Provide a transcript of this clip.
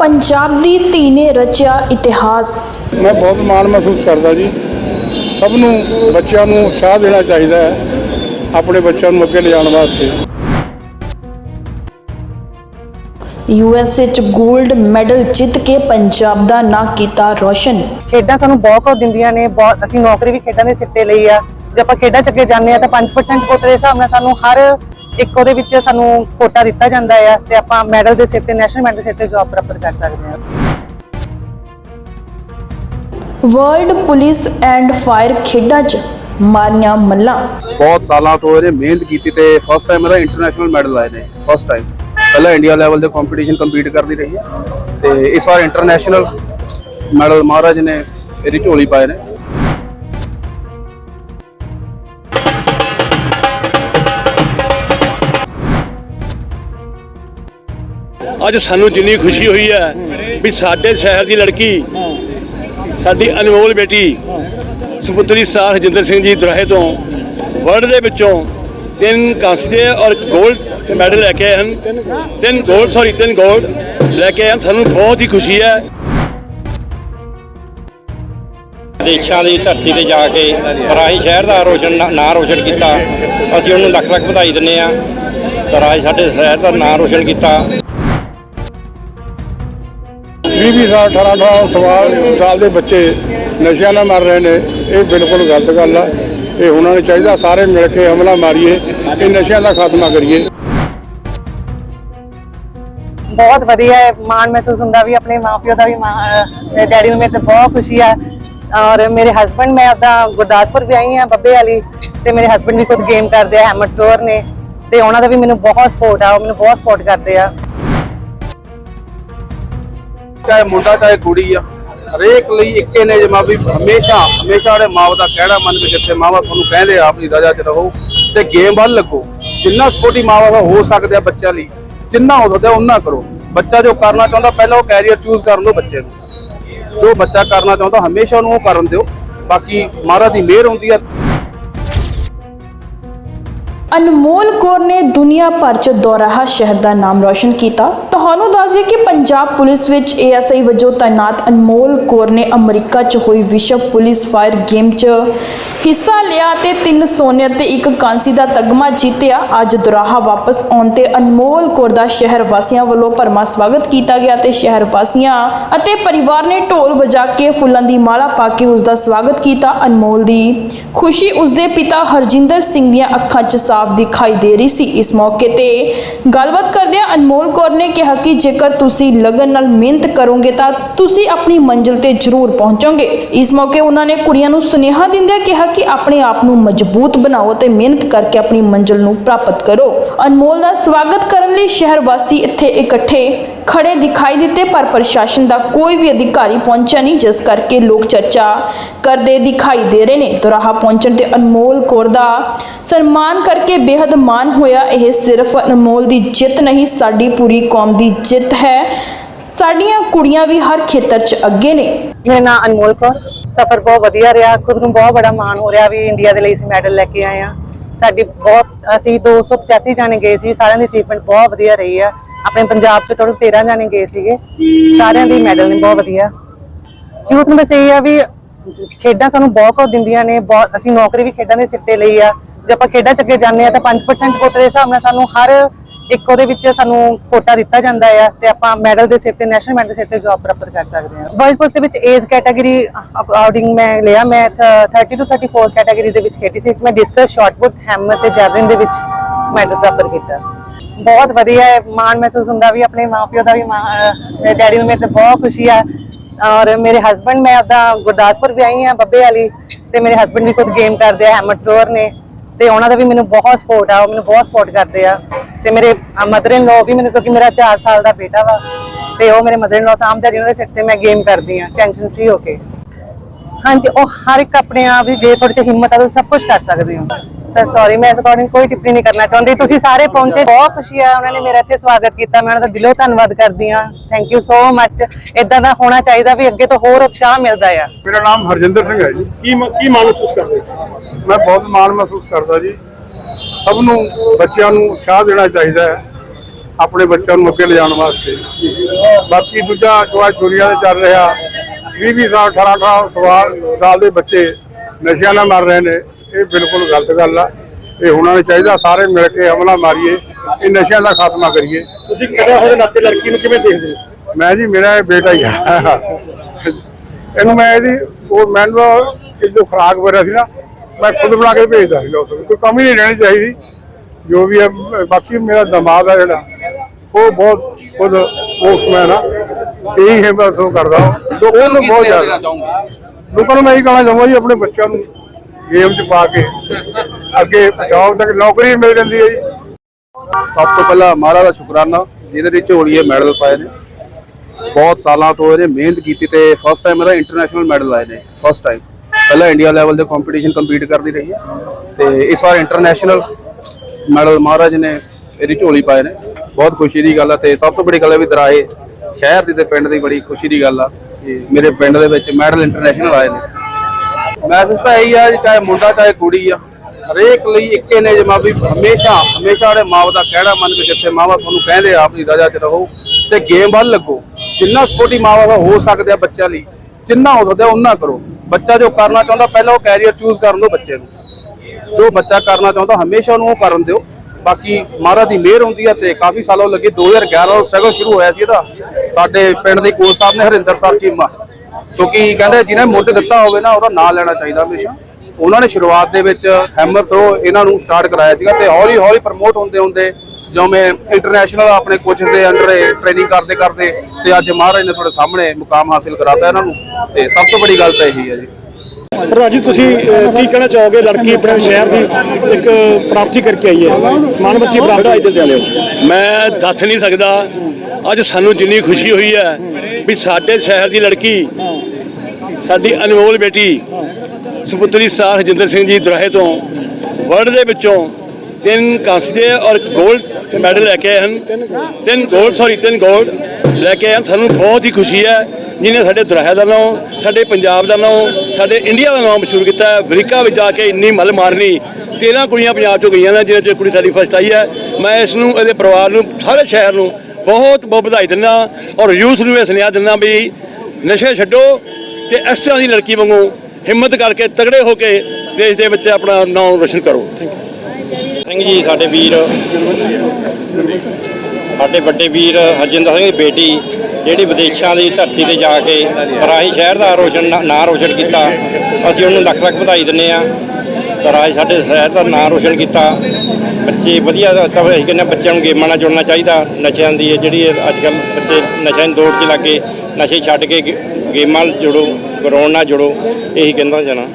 ਪੰਜਾਬ ਦੀ ਧੀ ਨੇ ਰਚਿਆ ਇਤਿਹਾਸ। ਮੈਂ ਬਹੁਤ ਮਾਣ ਮਹਿਸੂਸ ਕਰਦਾ ਜੀ। ਸਭ ਨੂੰ ਬੱਚਿਆਂ ਨੂੰ ਉਤਸ਼ਾਹ ਦੇਣਾ ਚਾਹੀਦਾ ਹੈ ਆਪਣੇ ਬੱਚਿਆਂ ਨੂੰ ਅੱਗੇ ਲਿਜਾਣ ਵਾਸਤੇ। ਯੂਐਸਏ ਚ 골ਡ ਮੈਡਲ ਜਿੱਤ ਕੇ ਪੰਜਾਬ ਦਾ ਨਾਂ ਕੀਤਾ ਰੋਸ਼ਨ। ਖੇਡਾਂ ਸਾਨੂੰ ਬਹੁਤ ਕੁਝ ਦਿੰਦੀਆਂ ਨੇ ਬਹੁਤ ਅਸੀਂ ਨੌਕਰੀ ਵੀ ਖੇਡਾਂ ਦੇ ਸਿਰ ਤੇ ਲਈ ਆ। ਜੇ ਆਪਾਂ ਖੇਡਾਂ ਚ ਅੱਗੇ ਜਾਂਦੇ ਆ ਤਾਂ 5% ਕੋਟੇ ਦੇ ਹਿਸਾਬ ਨਾਲ ਸਾਨੂੰ ਹਰ ਇੱਕ ਉਹਦੇ ਵਿੱਚ ਸਾਨੂੰ ਕੋਟਾ ਦਿੱਤਾ ਜਾਂਦਾ ਆ ਤੇ ਆਪਾਂ ਮੈਡਲ ਦੇ ਸਿਰ ਤੇ ਨੈਸ਼ਨਲ ਮੈਡਲ ਦੇ ਸਿਰ ਤੇ ਜੌਬ ਪ੍ਰਾਪਤ ਕਰ ਸਕਦੇ ਹਾਂ। ਵਰਲਡ ਪੁਲਿਸ ਐਂਡ ਫਾਇਰ ਖੇਡਾਂ ਚ ਮਾਰੀਆਂ ਮੱਲਾਂ। ਬਹੁਤ ਸਾਲਾਂ ਤੋਂ ਇਹਨੇ ਮਿਹਨਤ ਕੀਤੀ ਤੇ ਫਸਟ ਟਾਈਮ ਇਹਦਾ ਇੰਟਰਨੈਸ਼ਨਲ ਮੈਡਲ ਆਏ ਨੇ ਫਸਟ ਟਾਈਮ ਪਹਿਲਾਂ ਇੰਡੀਆ ਲੈਵਲ ਦੇ ਕੰਪੀਟੀਸ਼ਨ ਕੰਪੀਟ ਕਰਦੀ ਰਹੀ ਹੈ ਤੇ ਇਸ ਵਾਰ ਇੰਟਰਨੈਸ਼ਨਲ ਮੈਡਲ ਮਹਾਰਾਜ ਨੇ ਇਹਦੀ ਝੋਲੀ ਪਾਏ ਨੇ। ਅੱਜ ਸਾਨੂੰ ਜਿੰਨੀ ਖੁਸ਼ੀ ਹੋਈ ਹੈ ਵੀ ਸਾਡੇ ਸ਼ਹਿਰ ਦੀ ਲੜਕੀ, ਸਾਡੀ ਅਨਮੋਲ ਬੇਟੀ, ਸੁਪੁੱਤਰੀ ਸਾਹ ਹਰਜਿੰਦਰ ਸਿੰਘ ਜੀ ਦਰਾਹੇ ਤੋਂ ਵਰਲਡ ਦੇ ਵਿੱਚੋਂ ਤਿੰਨ ਕਾਂਸੇ ਔਰ ਗੋਲਡ ਤੇ ਮੈਡਲ ਲੈ ਕੇ ਆਏ ਹਨ। ਤਿੰਨ ਗੋਲਡ ਸੌਰੀ ਤਿੰਨ ਗੋਲਡ ਲੈ ਕੇ ਆਏ ਹਨ। ਸਾਨੂੰ ਬਹੁਤ ਹੀ ਖੁਸ਼ੀ ਹੈ। ਦੇਸ਼ਾਂ ਦੀ ਧਰਤੀ ਤੇ ਜਾ ਕੇ ਰਾਹੀ ਸ਼ਹਿਰ ਦਾ ਰੋਸ਼ਨ, ਨਾਂ ਰੋਸ਼ਨ ਕੀਤਾ। ਅਸੀਂ ਉਹਨੂੰ ਲੱਖ ਲੱਖ ਵਧਾਈ ਦਿੰਨੇ ਆ ਰਾਹੀ ਸਾਡੇ ਸ਼ਹਿਰ ਦਾ ਨਾਂ ਰੋਸ਼ਨ ਕੀਤਾ। 20 ਸਾਲ 18 18 ਸਵਾਲ ਸਾਲ ਦੇ ਬੱਚੇ ਨਸ਼ਿਆਂ ਨਾਲ ਮਰ ਰਹੇ ਨੇ, ਇਹ ਬਿਲਕੁਲ ਗਲਤ ਗੱਲ ਆ। ਇਹ ਹੋਣਾ ਨਹੀਂ ਚਾਹੀਦਾ, ਸਾਰੇ ਮਿਲ ਕੇ ਹਮਲਾ ਮਾਰੀਏ, ਇਹ ਨਸ਼ਿਆਂ ਦਾ ਖਾਤਮਾ ਕਰੀਏ। ਬਹੁਤ ਵਧੀਆ ਹੈ ਮਾਣ ਮਹਿਸੂਸ ਹੁੰਦਾ ਵੀ ਆਪਣੇ ਮਾਪਿਓ ਦਾ ਵੀ ਮਾਣ- ਡੈਡੀ ਨੂੰ ਮੇਰੇ ਤੇ ਬਹੁਤ ਖੁਸ਼ੀ ਆ। ਔਰ ਮੇਰੇ ਹਸਬੰਡ ਮੈਂ ਆਪਦਾ ਗੁਰਦਾਸਪੁਰ ਵੀ ਆਈ ਹਾਂ, ਬੱਬੇ ਵਾਲੀ, ਤੇ ਮੇਰੇ ਹਸਬੰਡ ਵੀ ਖੁਦ ਗੇਮ ਕਰਦੇ ਆ ਹੈਮਰ ਥਰੋਅਰ ਨੇ, ਤੇ ਉਹਨਾਂ ਦਾ ਵੀ ਮੈਨੂੰ ਬਹੁਤ ਸਪੋਰਟ ਆ, ਉਹ ਮੈਨੂੰ ਬਹੁਤ ਸਪੋਰਟ ਕਰਦੇ ਆ। ਚਾਹੇ ਮੁੰਡਾ ਚਾਹੇ ਕੁੜੀ ਆ, ਹਰੇਕ ਲਈ ਇੱਕੇ ਨੇ ਜਮਾ ਵੀ ਹਮੇਸ਼ਾ ਹਮੇਸ਼ਾ ਉਹਦੇ ਮਾਂ ਦਾ ਕਹਿਣਾ ਮੰਨ ਕੇ ਜਿੱਥੇ ਮਾਂ ਬਾਪ ਤੁਹਾਨੂੰ ਕਹਿੰਦੇ ਆ, ਆਪਣੀ ਰਜਾ 'ਚ ਰਹੋ ਤੇ ਗੇਮ ਵੱਲ ਲੱਗੋ। ਜਿੰਨਾ ਸਪੋਰਟੀ ਬਾਪ ਹੋ ਸਕਦੇ ਆ ਬੱਚਿਆਂ ਲਈ, ਜਿੰਨਾ ਹੋ ਸਕਦਾ ਉਹਨਾਂ ਕਰੋ। ਬੱਚਾ ਜੋ ਕਰਨਾ ਚਾਹੁੰਦਾ, ਪਹਿਲਾਂ ਉਹ ਕੈਰੀਅਰ ਚੂਜ਼ ਕਰਨ ਦਿਓ ਬੱਚੇ ਨੂੰ। ਜੋ ਬੱਚਾ ਕਰਨਾ ਚਾਹੁੰਦਾ, ਹਮੇਸ਼ਾ ਉਹਨੂੰ ਉਹ ਕਰਨ ਦਿਓ। ਬਾਕੀ ਮਹਾਰਾਜ ਦੀ ਮਿਹਰ ਹੁੰਦੀ ਆ। ਅਨਮੋਲ ਕੌਰ ਨੇ ਦੁਨੀਆ ਭਰ ਚ ਦੌਰਾਹਾ ਸ਼ਹਿਰ ਦਾ ਨਾਮ ਰੌਸ਼ਨ ਕੀਤਾ। ਤੁਹਾਨੂੰ ਦੱਸ ਦਈਏ ਕਿ ਪੰਜਾਬ ਪੁਲਿਸ ਵਿੱਚ ਏਐਸਆਈ ਵਜੋਂ ਤਾਇਨਾਤ ਅਨਮੋਲ ਕੌਰ ਨੇ ਅਮਰੀਕਾ 'ਚ ਹੋਈ ਵਿਸ਼ਵ ਪੁਲਿਸ ਫਾਇਰ ਗੇਮ 'ਚ ਹਿੱਸਾ ਲਿਆ ਤੇ ਤਿੰਨ ਸੋਨੇ ਅਤੇ ਇੱਕ ਕਾਂਸੀ ਦਾ ਤਗਮਾ ਜਿੱਤਿਆ। ਅੱਜ ਦੁਰਾਹਾ ਵਾਪਸ ਆਉਣ ਤੇ ਅਨਮੋਲ ਕੌਰ ਦਾ ਸ਼ਹਿਰ ਵਾਸੀਆਂ ਵੱਲੋਂ ਭਰਮਾ ਸਵਾਗਤ ਕੀਤਾ ਗਿਆ ਤੇ ਸ਼ਹਿਰ ਵਾਸੀਆਂ ਅਤੇ ਪਰਿਵਾਰ ਨੇ ਢੋਲ ਵਜਾ ਕੇ ਫੁੱਲਾਂ ਦੀ ਮਾਲਾ ਪਾ ਕੇ ਉਸ ਦਾ ਸਵਾਗਤ ਕੀਤਾ। ਅਨਮੋਲ ਦੀ ਖੁਸ਼ੀ ਉਸਦੇ ਪਿਤਾ ਹਰਜਿੰਦਰ ਸਿੰਘ ਦੀਆਂ ਅੱਖਾਂ 'ਚ ਸਾਫ਼ ਦਿਖਾਈ ਦੇ ਰਹੀ ਸੀ। ਇਸ ਮੌਕੇ ਤੇ ਗੱਲਬਾਤ ਕਰਦਿਆਂ ਅਨਮੋਲ ਕੌਰ ਨੇ ਕਿਹਾ ਕਿ ਜੇਕਰ ਤੁਸੀਂ ਲਗਨ ਨਾਲ ਮਿਹਨਤ ਕਰੋਗੇ ਤਾਂ ਤੁਸੀਂ ਆਪਣੀ ਮੰਜ਼ਿਲ ਤੇ ਜ਼ਰੂਰ ਪਹੁੰਚੋਗੇ। ਇਸ ਮੌਕੇ ਉਹਨਾਂ ਨੇ ਕੁੜੀਆਂ ਨੂੰ ਸੁਨੇਹਾ ਦਿੰਦਿਆਂ ਕਿਹਾ ਕਿ ਆਪਣੇ ਆਪ ਨੂੰ ਮਜ਼ਬੂਤ ਬਣਾਓ ਤੇ ਮਿਹਨਤ ਕਰਕੇ ਆਪਣੀ ਮੰਜ਼ਿਲ ਨੂੰ ਪ੍ਰਾਪਤ ਕਰੋ। ਅਨਮੋਲ ਦਾ ਸਵਾਗਤ ਕਰਨ ਲਈ ਸ਼ਹਿਰ ਵਾਸੀ ਇੱਥੇ ਇਕੱਠੇ ਖੜੇ ਦਿਖਾਈ ਦਿੱਤੇ, ਪਰ ਪ੍ਰਸ਼ਾਸਨ ਦਾ ਕੋਈ ਵੀ ਅਧਿਕਾਰੀ ਪਹੁੰਚਿਆ ਨਹੀਂ, ਜਿਸ ਕਰਕੇ ਲੋਕ ਚਰਚਾ ਕਰਦੇ ਦਿਖਾਈ ਦੇ ਰਹੇ ਨੇ। ਦੁਰਾਹਾ ਪਹੁੰਚਣ ਤੇ ਅਨਮੋਲ ਕੌਰ ਦਾ ਸਨਮਾਨ ਕਰਕੇ ਬੇहद ਮਾਣ ਹੋਇਆ, ਇਹ ਸਿਰਫ ਅਨਮੋਲ ਦੀ ਜਿੱਤ ਨਹੀਂ, ਸਾਡੀ ਪੂਰੀ ਕੌਮ ਦੀ ਜਿੱਤ ਹੈ। ਸਾਡੀਆਂ ਕੁੜੀਆਂ ਵੀ ਹਰ ਖੇਤਰ 'ਚ ਅੱਗੇ ਨੇ। ਮੇਰਾ ਨਾਮ ਅਨਮੋਲ ਕੌਰ, ਸਫ਼ਰ ਬਹੁਤ ਵਧੀਆ ਰਿਹਾ, ਖੁਦ ਨੂੰ ਬਹੁਤ ਬੜਾ ਮਾਣ ਹੋ ਰਿਹਾ ਵੀ ਇੰਡੀਆ ਦੇ ਲਈ ਅਸੀਂ ਮੈਡਲ ਲੈ ਕੇ ਆਏ ਆ ਸਾਡੀ ਬਹੁਤ, ਅਸੀਂ 285 ਜਾਣੇ ਗਏ ਸੀ, ਸਾਰਿਆਂ ਦੀ ਅਚੀਵਮੈਂਟ ਬਹੁਤ ਵਧੀਆ ਰਹੀ ਆ। ਆਪਣੇ ਪੰਜਾਬ ਤੋਂ ਟੋਟਲ 13 ਜਾਣੇ ਗਏ ਸੀਗੇ, ਸਾਰਿਆਂ ਦੀ ਮੈਡਲ ਨੇ, ਬਹੁਤ ਵਧੀਆ। ਯੂਥ ਨੂੰ ਬਸ ਇਹ ਆ ਵੀ ਖੇਡਾਂ ਸਾਨੂੰ ਬਹੁਤ ਕੁਝ ਦਿੰਦੀਆਂ ਨੇ, ਬਹੁਤ, ਅਸੀਂ ਨੌਕਰੀ ਵੀ ਖੇਡਾਂ ਦੇ ਸਿਰ ਤੇ ਲਈ ਆ। ਜੇ ਆਪਾਂ ਖੇਡਾਂ ਚ ਜਾਂਦੇ ਆ ਤਾਂ 5% ਕੋਟੇ ਦੇ ਹਿਸਾਬ ਨਾਲ ਸਾਨੂੰ ਹਰ ਇੱਕ ਉਹਦੇ ਵਿੱਚ ਸਾਨੂੰ ਕੋਟਾ ਦਿੱਤਾ ਜਾਂਦਾ ਆ ਤੇ ਆਪਾਂ ਮੈਡਲ ਦੇ ਸਿਰ ਤੇ ਨੈਸ਼ਨਲ ਮੈਡਲ ਦੇ ਸਿਰ ਤੇ ਜੌਬ ਪ੍ਰਾਪਤ ਕਰ ਸਕਦੇ ਹਾਂ। ਵਰਲਡ ਪੁਲਿਸ ਦੇ ਵਿੱਚ ਏਜ ਕੈਟਾਗਰੀ ਅਕਾਊਂਟਿੰਗ ਮੈਂ ਲਿਆ, ਮੈਂ 30 ਤੋਂ 34 ਕੈਟਾਗਰੀ ਦੇ ਵਿੱਚ ਖੇਡੀ ਸੀ, ਮੈਂ ਡਿਸਕਸ ਸ਼ਾਟਪੁੱਟ ਹੈਮਰ ਤੇ ਜੈਵਲਿਨ ਦੇ ਵਿੱਚ ਮੈਡਲ ਪ੍ਰਾਪਤ ਕੀਤਾ। ਬਹੁਤ ਵਧੀਆ ਹੈ, ਮਾਣ ਮਹਿਸੂਸ ਹੁੰਦਾ ਵੀ ਆਪਣੇ ਮਾਪਿਓ ਦਾ ਵੀ ਮੇਰੇ ਡੈਡੀ ਨੂੰ ਮੇਰੇ ਤੇ ਬਹੁਤ ਖੁਸ਼ੀ ਆ। ਔਰ ਮੇਰੇ ਹਸਬੰਡ ਮੈਂ ਆਪਦਾ ਗੁਰਦਾਸਪੁਰ ਵੀ ਆਈ ਹਾਂ, ਬੱਬੇ ਵਾਲੀ, ਤੇ ਮੇਰੇ ਹਸਬੰਡ ਵੀ ਖੁਦ ਗੇਮ ਕਰਦੇ ਆ ਹੈਮਰ ਥਰੋਅਰ ਨੇ। ਤੇ ਉਹਨਾਂ ਦਾ ਵੀ ਮੈਨੂੰ ਬਹੁਤ ਸਪੋਰਟ ਆ, ਉਹ ਮੈਨੂੰ ਬਹੁਤ ਸਪੋਰਟ ਕਰਦੇ ਆ। ਤੇ ਮੇਰੇ ਮਦਰ ਇਨ ਲਾਅ ਵੀ ਮੈਨੂੰ, ਕਿਉਂਕਿ ਮੇਰਾ 4 ਸਾਲ ਦਾ ਬੇਟਾ ਵਾ, ਤੇ ਉਹ ਮੇਰੇ ਮਦਰ ਇਨ ਲਾਅ ਸਾਹਮਣੇ ਜਿਹਨਾਂ ਦੇ ਸਿਰ ਤੇ ਮੈਂ ਗੇਮ ਕਰਦੀ ਆ ਟੈਨਸ਼ਨ ਫ੍ਰੀ ਹੋ ਕੇ। ਹਾਂਜੀ, ਉਹ ਹਰ ਇੱਕ ਆਪਣੇ ਆਪ ਵੀ ਜੇ ਤੁਹਾਡੇ ਚ ਹਿੰਮਤ ਆ, ਤੁਸੀਂ ਸਭ ਕੁਝ ਕਰ ਸਕਦੇ ਹੋ। ਸਰ ਸੌਰੀ ਮੈਂ ਇਸ ਅਕੋਰਡਿੰਗ ਕੋਈ ਟਿੱਪਣੀ ਨਹੀਂ ਕਰਨਾ ਚਾਹੁੰਦੀ। ਤੁਸੀਂ ਸਾਰੇ ਪਹੁੰਚੇ ਬਹੁਤ ਖੁਸ਼ੀ ਆ ਉਹਨਾਂ ਨੇ ਮੇਰਾ ਇੱਥੇ ਸਵਾਗਤ ਕੀਤਾ। ਮੈਂ ਉਹਨਾਂ ਦਾ ਦਿਲੋਂ ਧੰਨਵਾਦ ਕਰਦੀ ਆ ਥੈਂਕ ਯੂ ਸੋ ਮੱਚ ਇਦਾਂ ਦਾ ਹੋਣਾ ਚਾਹੀਦਾ ਵੀ ਅੱਗੇ ਤੋਂ ਹੋਰ ਉਤਸ਼ਾਹ ਮਿਲਦਾ ਆ। ਮੇਰਾ ਨਾਮ ਹਰਜਿੰਦਰ ਸਿੰਘ ਹੈ ਜੀ। ਕੀ ਕੀ ਮਾਣ ਮਹਿਸੂਸ ਕਰਦੇ? ਮੈਂ ਬਹੁਤ ਮਾਣ ਮਹਿਸੂਸ ਕਰਦਾ ਜੀ। ਸਭ ਨੂੰ ਬੱਚਿਆਂ ਨੂੰ ਉਤਸ਼ਾਹ ਦੇਣਾ ਚਾਹੀਦਾ ਹੈ ਆਪਣੇ ਬੱਚਿਆਂ ਨੂੰ ਅੱਗੇ ਲਿਜਾਣ ਵਾਸਤੇ। ਬਾਕੀ ਦੂਜਾ ਜੋ ਅੱਜ ਦੁਨੀਆ ਤੇ ਚੱਲ ਰਿਹਾ। 20 20 ਸਾਲ 18 18 ਸਾਲ ਸਾਲ ਦੇ ਬੱਚੇ ਨਸ਼ਿਆਂ ਨਾਲ ਮਰ ਰਹੇ ਨੇ। ਇਹ ਬਿਲਕੁਲ ਗਲਤ ਗੱਲ ਆ। ਇਹ ਹੋਣਾ ਨਹੀਂ ਚਾਹੀਦਾ ਸਾਰੇ ਮਿਲ ਕੇ ਹਮਲਾ ਮਾਰੀਏ ਇਹ ਨਸ਼ਿਆਂ ਦਾ ਖਾਤਮਾ ਕਰੀਏ। ਤੁਸੀਂ ਕਦੇ ਹੋਏ ਨਾਤੇ ਲੜਕੀ ਨੂੰ ਕਿਵੇਂ ਦੇਖਦੇ ਮੈਂ ਜੀ ਮੇਰਾ ਇਹ ਬੇਟਾ ਹੀ ਆ। ਇਹਨੂੰ ਮੈਂ ਇਹਦੀ ਉਹ ਮੈਨੂੰ ਇਹ ਜੋ ਖਰਾਕ ਵਗੈਰਾ ਸੀ ਨਾ ਮੈਂ ਖੁਦ ਬਣਾ ਕੇ ਭੇਜਦਾ ਸੀ ਉਸ ਨੂੰ। ਕੋਈ ਕਮੀ ਨਹੀਂ ਰਹਿਣੀ ਚਾਹੀਦੀ। ਜੋ ਵੀ ਹੈ ਬਾਕੀ ਮੇਰਾ ਦਿਮਾਗ ਆ ਜਿਹੜਾ ਉਹ ਬਹੁਤ ਖੁਦ ਉਸ ਮੈਂ ਨਾ ਇਹੀ ਹਿੰਮਤ ਉਹ ਕਰਦਾ। ਲੋਕਾਂ ਨੂੰ ਬਹੁਤ ਜ਼ਿਆਦਾ। ਲੋਕਾਂ ਨੂੰ ਮੈਂ ਇਹੀ ਕਹਿਣਾ ਚਾਹੁੰਦਾ ਜੀ ਆਪਣੇ ਬੱਚਿਆਂ ਨੂੰ ਗੇਮ 'ਚ ਪਾ ਕੇ ਅੱਗੇ ਜੌਬ ਤੱਕ ਨੌਕਰੀ ਮਿਲ ਜਾਂਦੀ ਹੈ ਜੀ। ਸਭ ਤੋਂ ਪਹਿਲਾਂ ਮਹਾਰਾਜ ਦਾ ਸ਼ੁਕਰਾਨਾ, ਜਿਹਦੇ ਵਿੱਚ ਹੋਲੀਏ ਮੈਡਲ ਪਾਏ ਨੇ। ਬਹੁਤ ਸਾਲਾਂ ਤੋਂ ਇਹਨੇ ਮਿਹਨਤ ਕੀਤੀ ਤੇ ਫਸਟ ਟਾਈਮ ਇਹਦਾ ਇੰਟਰਨੈਸ਼ਨਲ ਮੈਡਲ ਆਏ ਨੇ ਫਸਟ ਟਾਈਮ ਪਹਿਲਾਂ ਇੰਡੀਆ ਲੈਵਲ ਦੇ ਕੰਪੀਟੀਸ਼ਨ ਕੰਪੀਟ ਕਰਦੀ ਰਹੀ ਹੈ ਤੇ ਇਸ ਵਾਰ ਇੰਟਰਨੈਸ਼ਨਲ ਮੈਡਲ ਮਹਾਰਾਜ ਨੇ ਇਹਦੀ ਝੋਲੀ ਪਾਏ ਨੇ। ਬਹੁਤ ਖੁਸ਼ੀ ਦੀ ਗੱਲ ਆ ਤੇ ਸਭ ਤੋਂ ਬੜੀ ਗੱਲ ਹੈ ਵੀ ਦਰਾਹੇ, ਸ਼ਹਿਰ ਦੀ ਤੇ ਪਿੰਡ ਦੀ ਬੜੀ ਖੁਸ਼ੀ ਦੀ ਗੱਲ ਆ ਕਿ ਮੇਰੇ ਪਿੰਡ ਦੇ ਵਿੱਚ ਮੈਡਲ ਇੰਟਰਨੈਸ਼ਨਲ ਆਏ ਨੇ। ਮੈਸੇਜ ਤਾਂ ਇਹੀ ਆ ਜੀ, ਚਾਹੇ ਮੁੰਡਾ, ਚਾਹੇ ਕੁੜੀ ਆ। ਹਰੇਕ ਲਈ ਇੱਕੇ ਨੇ ਜਮਾ ਵੀ ਹਮੇਸ਼ਾ ਹਮੇਸ਼ਾ ਆਪਣੇ ਮਾਂ ਦਾ ਕਹਿਣਾ ਮੰਨ ਕੇ ਜਿੱਥੇ ਮਾਵਾ ਤੁਹਾਨੂੰ ਕਹਿੰਦੇ ਆ, ਆਪਣੀ ਰਜਾ 'ਚ ਰਹੋ ਤੇ ਗੇਮ ਵੱਲ ਲੱਗੋ। ਜਿੰਨਾ ਸਪੋਰਟੀ ਮਾਵਾ ਹੋ ਸਕਦਾ ਬੱਚਿਆਂ ਲਈ, ਜਿੰਨਾ ਹੋ ਸਕਦਾ ਉਹਨਾਂ ਕਰੋ। ਬੱਚਾ ਜੋ ਕਰਨਾ ਚਾਹੁੰਦਾ, ਪਹਿਲਾਂ ਉਹ ਕੈਰੀਅਰ ਚੂਜ਼ ਕਰਨ ਦਿਓ ਬੱਚੇ ਨੂੰ। ਜੋ ਬੱਚਾ ਕਰਨਾ ਚਾਹੁੰਦਾ, ਹਮੇਸ਼ਾ ਉਹਨੂੰ ਉਹ ਕਰਨ ਦਿਓ। ਬਾਕੀ ਮਹਾਰਾਜ ਦੀ ਮਿਹਰ ਹੁੰਦੀ ਆ ਤੇ ਕਾਫੀ ਸਾਲਾਂ ਲੱਗੇ 2011 ਤੋਂ ਸਟਰਗਲ ਸ਼ੁਰੂ ਹੋਇਆ ਸੀ ਇਹਦਾ। ਸਾਡੇ ਪਿੰਡ ਦੇ ਕੋਚ ਸਾਹਿਬ ਨੇ ਹਰਿੰਦਰ ਸਾਹਿਬ ਚੀਮਾ ਕਿਉਂਕਿ ਕਹਿੰਦੇ ਜਿਹਨੇ ਮੁੱਢ ਦਿੱਤਾ ਹੋਵੇ ਨਾ ਉਹਦਾ ਨਾਂ ਲੈਣਾ ਚਾਹੀਦਾ ਹਮੇਸ਼ਾ। ਉਹਨਾਂ ਨੇ ਸ਼ੁਰੂਆਤ ਦੇ ਵਿੱਚ ਹੈਮਰ ਥਰੋ ਇਹਨਾਂ ਨੂੰ ਸਟਾਰਟ ਕਰਾਇਆ ਸੀਗਾ ਤੇ ਹੌਲੀ ਹੌਲੀ ਪ੍ਰਮੋਟ ਹੁੰਦੇ ਹੁੰਦੇ ਜਿਵੇਂ ਇੰਟਰਨੈਸ਼ਨਲ ਆਪਣੇ ਕੋਚਸ ਦੇ ਅੰਡਰ ਟ੍ਰੇਨਿੰਗ ਕਰਦੇ ਕਰਦੇ ਤੇ ਅੱਜ ਮਹਾਰਾਜ ਨੇ ਤੁਹਾਡੇ ਸਾਹਮਣੇ ਮੁਕਾਮ ਹਾਸਿਲ ਕਰਾਤਾ ਇਹਨਾਂ ਨੂੰ। ਤੇ ਸਭ ਤੋਂ ਵੱਡੀ ਗੱਲ ਤਾਂ ਇਹੀ ਹੈ ਜੀ। ਪ੍ਰਧਾਨ ਜੀ ਤੁਸੀਂ ਕੀ ਕਹਿਣਾ ਚਾਹੋਗੇ? ਲੜਕੀ ਆਪਣੇ ਸ਼ਹਿਰ ਦੀ ਇੱਕ ਪ੍ਰਾਪਤੀ ਕਰਕੇ ਆਈ ਹੈ। ਮਾਨਵਤੀ ਪ੍ਰਾਪਤੀ ਮੈਂ ਦੱਸ ਨਹੀਂ ਸਕਦਾ। ਅੱਜ ਸਾਨੂੰ ਜਿੰਨੀ ਖੁਸ਼ੀ ਹੋਈ ਹੈ ਵੀ ਸਾਡੇ ਸ਼ਹਿਰ ਦੀ ਲੜਕੀ ਸਾਡੀ ਅਨਮੋਲ ਬੇਟੀ ਸੁਪੁੱਤਰੀ ਸਾਹ ਹਰਜਿੰਦਰ ਸਿੰਘ ਜੀ ਦੁਰਾਹੇ ਤੋਂ ਵਰਲਡ ਦੇ ਵਿੱਚੋਂ ਤਿੰਨ ਕਾਂਸੇ ਔਰ 골ਡ ਮੈਡਲ ਲੈ ਕੇ ਆਏ ਹਨ। ਤਿੰਨ ਗੋਲਡ ਸੌਰੀ ਤਿੰਨ ਗੋਲਡ ਲੈ ਕੇ ਆਏ ਹਨ। ਸਾਨੂੰ ਬਹੁਤ ਹੀ ਖੁਸ਼ੀ ਹੈ ਜਿਨੇ ਸਾਡੇ ਦੁਰਾਹੇ ਦਾ ਨਾਮ, ਸਾਡੇ ਪੰਜਾਬ ਦਾ ਨਾਮ, ਸਾਡੇ ਇੰਡੀਆ ਦਾ ਨਾਮ ਮਸ਼ਹੂਰ ਕੀਤਾ ਹੈ। ਅਮਰੀਕਾ ਵਿੱਚ ਜਾ ਕੇ ਇੰਨੀ ਮੱਲ ਮਾਰਨੀ 13 ਕੁੜੀਆਂ ਪੰਜਾਬ ਚੋਂ ਗਈਆਂ ਨੇ ਜਿਹਨਾਂ ਚੋਂ ਕੁੜੀ ਸਾਡੀ ਫਸਟ ਆਈ ਹੈ। ਮੈਂ ਇਸ ਨੂੰ, ਇਹਦੇ ਪਰਿਵਾਰ ਨੂੰ, ਸਾਰੇ ਸ਼ਹਿਰ ਨੂੰ ਬਹੁਤ ਬਹੁਤ ਵਧਾਈ ਦਿੰਦਾ ਔਰ ਯੂਥ ਨੂੰ ਇਹ ਸੁਨੇਹਾ ਦਿੰਦਾ ਵੀ ਨਸ਼ੇ ਛੱਡੋ ਤੇ ਇਸ ਤਰ੍ਹਾਂ ਦੀ ਲੜਕੀ ਵਾਂਗੂ ਹਿੰਮਤ ਕਰਕੇ ਤਗੜੇ ਹੋ ਕੇ ਦੇਸ਼ ਦੇ ਵਿੱਚ ਆਪਣਾ ਨਾਮ ਰੋਸ਼ਨ ਕਰੋ। ਸਿੰਘ ਜੀ, ਸਾਡੇ ਵੀਰ। ਸਾਡੇ ਵੱਡੇ ਵੀਰ ਹਰਜਿੰਦਰ ਸਿੰਘ ਦੀ ਬੇਟੀ, ਜਿਹੜੀ ਵਿਦੇਸ਼ਾਂ ਦੀ ਧਰਤੀ ਤੇ ਜਾ ਕੇ ਰਾਹੀ ਸ਼ਹਿਰ ਦਾ ਰੋਸ਼ਨ, ਨਾਂ ਰੋਸ਼ਨ ਕੀਤਾ। ਅਸੀਂ ਉਹਨੂੰ ਲੱਖ ਲੱਖ ਵਧਾਈ ਦਿੰਦੇ ਆ ਰਾਜ ਸਾਡੇ ਸ਼ਹਿਰ ਦਾ ਨਾਂ ਰੋਸ਼ਨ ਕੀਤਾ। ਬੱਚੇ ਵਧੀਆ ਅਸੀਂ ਕਹਿੰਦੇ ਹਾਂ, ਬੱਚਿਆਂ ਨੂੰ ਗੇਮਾਂ ਨਾਲ ਜੁੜਨਾ ਚਾਹੀਦਾ। ਨਸ਼ਿਆਂ ਦੀ ਜਿਹੜੀ ਅੱਜ ਕੱਲ ਬੱਚੇ ਨਸ਼ਿਆਂ ਦੀ ਦੌੜ 'ਚ ਲੱਗੇ ਨਸ਼ੇ ਛੱਡ ਕੇ ਗੇ- ਗੇਮਾਂ ਨਾਲ ਜੁੜੋ ਗਰਾਊਂਡ ਨਾਲ ਜੁੜੋ ਇਹੀ ਕਹਿੰਦਾ ਜਾਣਾ।